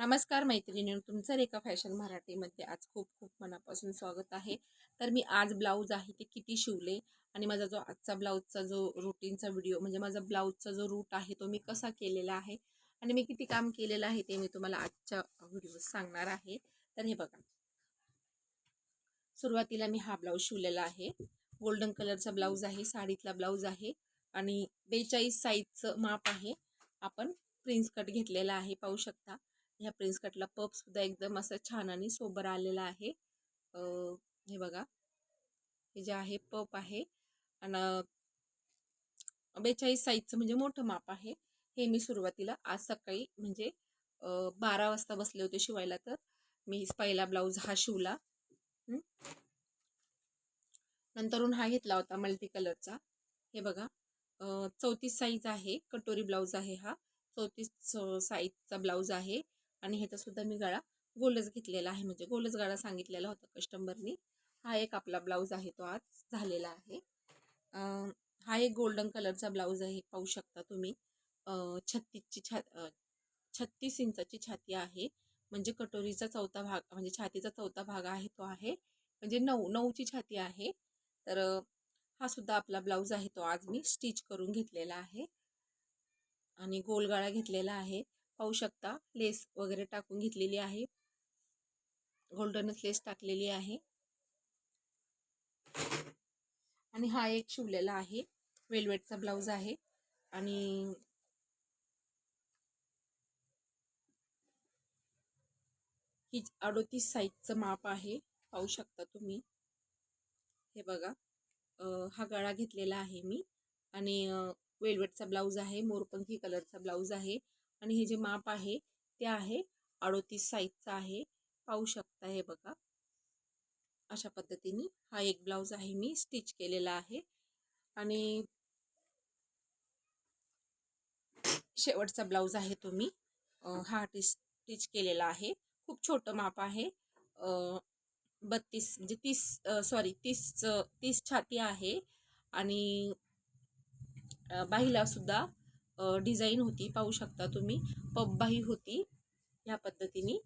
नमस्कार मैत्रिणी तुमचं रेखा फॅशन मराठीमध्ये आज खूप खूप मनापासून स्वागत आहे. तर मी आज ब्लाऊज आहे ते किती शिवले आणि माझा जो आजचा ब्लाऊजचा जो रुटीनचा व्हिडिओ म्हणजे माझा ब्लाऊजचा जो रूट आहे तो मी कसा केलेला आहे आणि मी किती काम केलेलं आहे ते मी तुम्हाला आजच्या व्हिडिओ सांगणार आहे. तर हे बघा. सुरुवातीला मी हा ब्लाऊज शिवलेला आहे. गोल्डन कलरचा ब्लाऊज आहे साडीतला ब्लाऊज आहे आणि बेचाळीस साईजचं माप आहे. आपण प्रिन्स कट घेतलेला आहे पाहू शकता. ह्या प्रिन्स कटला पप सुद्धा एकदम असं छान आणि सोबर आलेला आहे. हे बघा. हे जे आहे पप आहे. आणि बेचाळीस साईजचं म्हणजे मोठं माप आहे. हे मी सुरुवातीला आज सकाळी म्हणजे बारा वाजता बसले होते शिवायला तर. मी पहिला ब्लाऊज हा शिवला. नंतरून हा घेतला होता मल्टी कलरचा. हे बघा. चौतीस साईज आहे. कटोरी ब्लाऊज आहे हा. चौतीस साईजचा ब्लाऊज आहे. आणि ह्याचा सुद्धा मी गळा गोलच घेतलेला आहे. म्हणजे गोलच गळा सांगितलेला होता कस्टमरनी हा एक आपला ब्लाऊज आहे तो आज झालेला आहे. हा एक गोल्डन कलरचा ब्लाऊज आहे पाहू शकता तुम्ही. छत्तीसची छा छत्तीस इंचाची छाती आहे. म्हणजे कटोरीचा चौथा भाग म्हणजे छातीचा चौथा भाग आहे तो आहे. म्हणजे नऊ नऊची छाती आहे. तर हा सुद्धा आपला ब्लाऊज आहे तो आज मी स्टिच करून घेतलेला आहे. आणि गोलगाळा घेतलेला आहे. पाहू शकता. लेस वगैरे टाकून घेतलेली आहे. गोल्डनच लेस टाकलेली आहे. आणि हा एक शिवलेला आहे. वेलवेटचा ब्लाऊज आहे. आणि ही अडोतीस साईजचं माप आहे. पाहू शकता तुम्ही. हे बघा. हा गळा घेतलेला आहे मी. आणि वेलवेटचा ब्लाऊज आहे. मोरपंखी कलरचा ब्लाऊज आहे. आणि हे जे माप आहे ते आहे अडोतीस साईजचं आहे. पाहू शकता हे बघा. अशा पद्धतीने हा एक ब्लाऊज आहे मी स्टिच केलेला आहे. आणि शेवटचा ब्लाऊज आहे तो मी. हा स्टिच केलेला आहे. खूप छोटं माप आहे. बत्तीस म्हणजे तीस सॉरी तीस तीस छाती आहे. आणि बाहीला सुद्धा डिझाईन होती पाहू शकता तुम्ही. पबबाही होती ह्या पद्धतीने.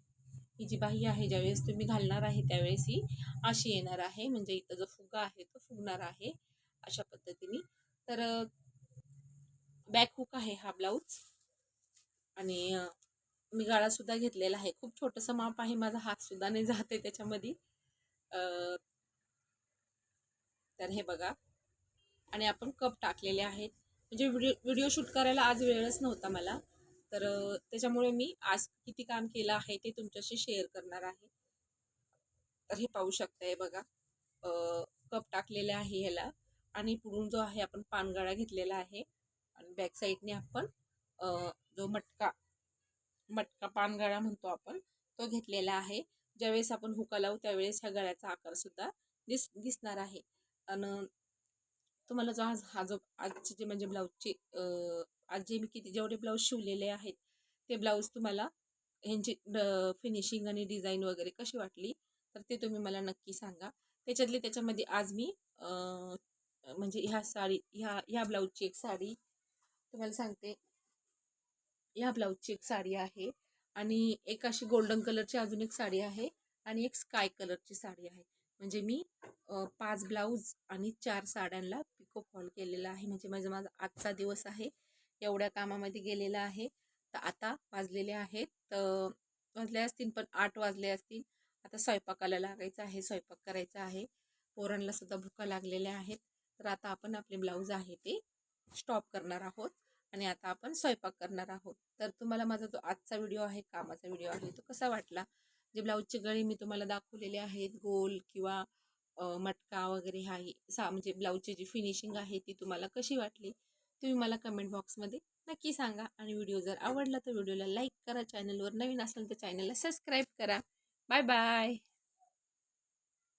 ही जी बाही आहे ज्यावेळेस तुम्ही घालणार आहे त्यावेळेस ही अशी येणार आहे. म्हणजे इथं जो फुगा आहे तो फुगणार आहे अशा पद्धतीने. तर बॅक हुक आहे हा ब्लाऊज आणि मी गाळासुद्धा घेतलेला आहे. खूप छोटंसं माप आहे. माझा हातसुद्धा नाही जाते त्याच्यामध्ये. तर हे बघा. आणि आपण कप टाकलेले आहेत. म्हणजे व्हिडिओ व्हिडिओ शूट करायला आज वेळच नव्हता मला. तर त्याच्यामुळे मी आज किती काम केलं आहे ते तुमच्याशी शेअर करणार आहे. तर हे पाहू शकताय बघा. कप टाकलेले आहे ह्याला आणि पुढून जो आहे आपण पानगळा घेतलेला आहे. आणि बॅक साईडने आपण जो मटका मटका पानगळा म्हणतो आपण तो घेतलेला आहे. ज्यावेळेस आपण हुका लावू त्यावेळेस ह्या गळ्याचा आकार सुद्धा दिस दिसणार आहे. आणि तुम्हाला जो आज हा जो आजचे जे म्हणजे ब्लाऊजचे आज जे मी किती जेवढे ब्लाऊज शिवलेले आहेत ते ब्लाऊज तुम्हाला ह्यांची फिनिशिंग आणि डिझाईन वगैरे कशी वाटली तर ते तुम्ही मला नक्की सांगा. त्याच्यातले त्याच्यामध्ये आज मी म्हणजे ह्या साडी ह्या ह्या ब्लाऊजची एक साडी तुम्हाला सांगते. ह्या ब्लाऊजची एक साडी आहे आणि एक अशी गोल्डन कलरची अजून एक साडी आहे आणि एक स्काय कलरची साडी आहे. म्हणजे मी पाच ब्लाऊज आणि चार साड्यांना खूप फॉल केलेला आहे. म्हणजे माझा माझा आजचा दिवस आहे. एवढ्या कामामध्ये गेलेला आहे. तर आता वाजलेले आहेत तर वाजले असतील पण आठ वाजले असतील. आता स्वयंपाकाला लागायचं आहे स्वयंपाक करायचा आहे. पोरांना सुद्धा भुका लागलेल्या आहेत. तर आता आपण आपले ब्लाऊज आहे ते स्टॉप करणार आहोत आणि आता आपण स्वयंपाक करणार आहोत. तर तुम्हाला माझा जो आजचा व्हिडिओ आहे कामाचा व्हिडिओ आहे तो कसा वाटला? जे ब्लाऊजचे गळे मी तुम्हाला दाखवलेले आहेत गोल किंवा मटका वगैरे हा सा म्हणजे ब्लाऊजची जी फिनिशिंग आहे ती तुम्हाला कशी वाटली? तुम्ही मला कमेंट बॉक्समध्ये नक्की सांगा आणि व्हिडिओ जर आवडला तर व्हिडिओला लाईक करा चॅनलवर नवीन असेल तर चॅनलला सबस्क्राईब करा. Bye bye.